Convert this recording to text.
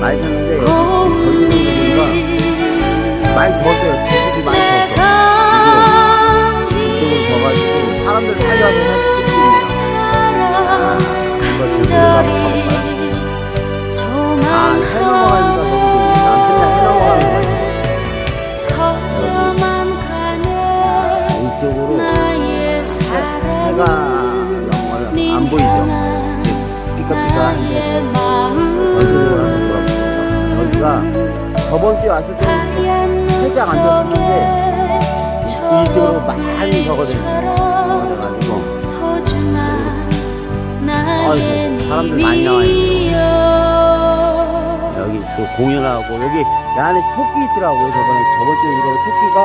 많이 졌는데 여기 지금 전체적으로 보니까 많이 졌어요. 지들이 많이 졌어. 이쪽으로 져가지고 사람들 와서 사진 있네요. 아? 아, 해 넘어가니까 너무. 이쪽으로 해가 안 보이죠? 지금 삐까삐까한데 여기가 저번 주에 왔을 때는 살짝 안 졌었는데 이쪽으로 많이 저거든요. 그래가지고 아이고, 사람들 많이 나와 여기 또 공연하고 여기 이 안에 토끼 있더라고요. 저번에 저번 주에 이거 토끼가